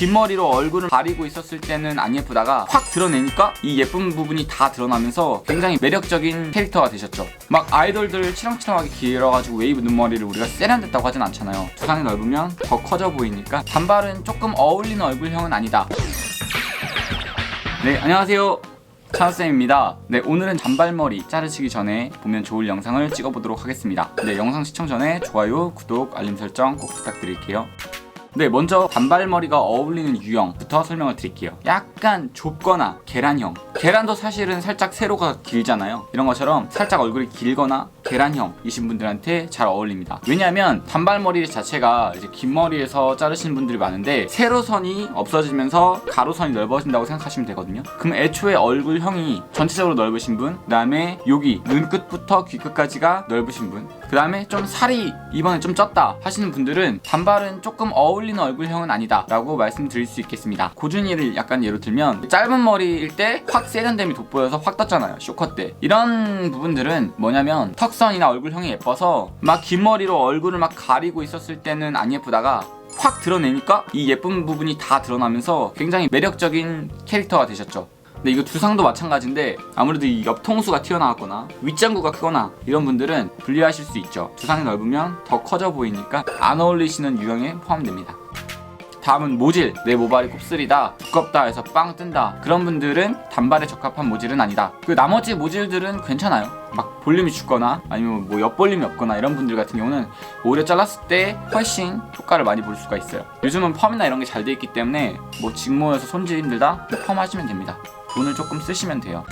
긴 머리로 얼굴을 가리고 있었을 때는 안 예쁘다가 확 드러내니까 이 예쁜 부분이 다 드러나면서 굉장히 매력적인 캐릭터가 되셨죠. 막 아이돌들 치렁치렁하게 길어가지고 웨이브 눈머리를 우리가 세련됐다고 하진 않잖아요. 두상이 넓으면 더 커져 보이니까 단발은 조금 어울리는 얼굴형은 아니다. 네, 안녕하세요. 차우쌤입니다. 네, 오늘은 단발머리 자르시기 전에 보면 좋을 영상을 찍어보도록 하겠습니다. 네, 영상 시청 전에 좋아요, 구독, 알림 설정 꼭 부탁드릴게요. 네, 먼저 단발머리가 어울리는 유형부터 설명을 드릴게요. 약간 좁거나 계란형. 계란도 사실은 살짝 세로가 길잖아요. 이런 것처럼 살짝 얼굴이 길거나 계란형이신 분들한테 잘 어울립니다. 왜냐하면 단발머리 자체가 이제 긴 머리에서 자르시는 분들이 많은데 세로선이 없어지면서 가로선이 넓어진다고 생각하시면 되거든요. 그럼 애초에 얼굴형이 전체적으로 넓으신 분, 그 다음에 여기 눈끝부터 귀끝까지가 넓으신 분, 그 다음에 좀 살이 이번에 좀 쪘다 하시는 분들은 단발은 조금 어울리는 얼굴형은 아니다 라고 말씀드릴 수 있겠습니다. 고준이를 약간 예로 들면 짧은 머리일 때 확 세련됨이 돋보여서 확 떴잖아요. 쇼컷 때. 이런 부분들은 뭐냐면 턱 선이나 얼굴형이 예뻐서 막 긴 머리로 얼굴을 막 가리고 있었을 때는 안 예쁘다가 확 드러내니까 이 예쁜 부분이 다 드러나면서 굉장히 매력적인 캐릭터가 되셨죠. 근데 이거 두상도 마찬가지인데 아무래도 이 옆통수가 튀어나왔거나 윗장구가 크거나 이런 분들은 분리하실 수 있죠. 두상이 넓으면 더 커져 보이니까 안 어울리시는 유형에 포함됩니다. 다음은 모질 내 모발이 곱슬이다 두껍다 해서 빵 뜬다. 그런 분들은 단발에 적합한 모질은 아니다. 그 나머지 모질들은 괜찮아요. 막 볼륨이 죽거나 아니면 뭐 옆볼륨이 없거나 이런 분들 같은 경우는 오히려 잘랐을 때 훨씬 효과를 많이 볼 수가 있어요. 요즘은 펌이나 이런 게 잘 돼 있기 때문에 뭐 직모여서 손질 힘들다? 펌 하시면 됩니다. 돈을 조금 쓰시면 돼요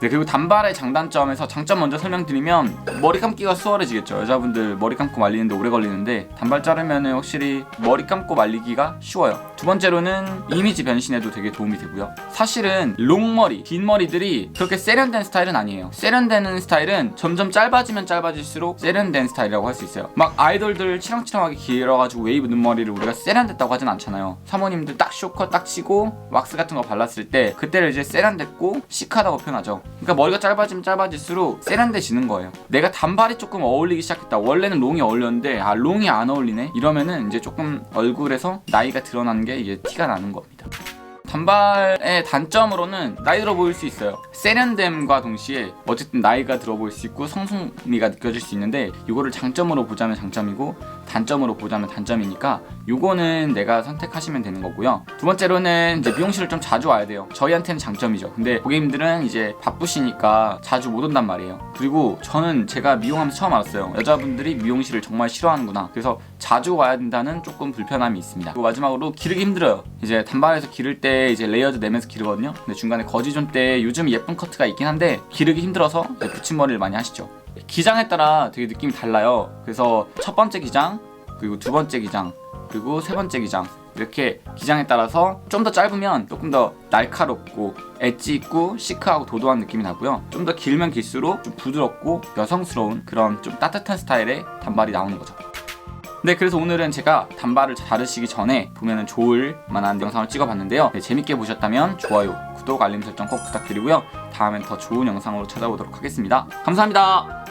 네, 그리고 단발의 장단점에서 장점 먼저 설명드리면 머리 감기가 수월해지겠죠. 여자분들 머리 감고 말리는데 오래 걸리는데 단발 자르면 확실히 머리 감고 말리기가 쉬워요. 두 번째로는 이미지 변신에도 되게 도움이 되고요. 사실은 롱머리, 긴 머리들이 그렇게 세련된 스타일은 아니에요. 세련되는 스타일은 점점 짧아지면 짧아질수록 세련된 스타일이라고 할 수 있어요. 막 아이돌들 치렁치렁하게 길어가지고 웨이브 눈머리를 우리가 세련됐다고 하진 않잖아요. 사모님들 딱 쇼컷 딱 치고 왁스 같은 거 발랐을 때 그때를 이제 세련됐고 시크하다고 표현하죠. 그러니까 머리가 짧아지면 짧아질수록 세련돼지는 거예요. 내가 단발이 조금 어울리기 시작했다. 원래는 롱이 어울렸는데 아 롱이 안 어울리네. 이러면은 이제 조금 얼굴에서 나이가 드러나는 게 이제 티가 나는 겁니다. 단발의 단점으로는 나이 들어 보일 수 있어요. 세련됨과 동시에 어쨌든 나이가 들어 보일 수 있고 성숙미가 느껴질 수 있는데 이거를 장점으로 보자면 장점이고 단점으로 보자면 단점이니까 요거는 내가 선택하시면 되는 거고요. 두 번째로는 이제 미용실을 좀 자주 와야 돼요. 저희한테는 장점이죠. 근데 고객님들은 이제 바쁘시니까 자주 못 온단 말이에요. 그리고 저는 제가 미용하면서 처음 알았어요. 여자분들이 미용실을 정말 싫어하는구나. 그래서 자주 와야 된다는 조금 불편함이 있습니다. 마지막으로 기르기 힘들어요. 이제 단발에서 기를 때 이제 레이어드 내면서 기르거든요. 근데 중간에 거지존 때 요즘 예쁜 커트가 있긴 한데 기르기 힘들어서 붙임머리를 많이 하시죠. 기장에 따라 되게 느낌이 달라요. 그래서 첫 번째 기장, 그리고 두 번째 기장, 그리고 세 번째 기장 이렇게 기장에 따라서 좀 더 짧으면 조금 더 날카롭고 엣지 있고 시크하고 도도한 느낌이 나고요. 좀 더 길면 길수록 좀 부드럽고 여성스러운 그런 좀 따뜻한 스타일의 단발이 나오는 거죠. 네, 그래서 오늘은 제가 단발을 자르시기 전에 보면은 좋을 만한 영상을 찍어봤는데요. 네, 재밌게 보셨다면 좋아요, 구독, 알림 설정 꼭 부탁드리고요. 다음엔 더 좋은 영상으로 찾아오도록 하겠습니다. 감사합니다.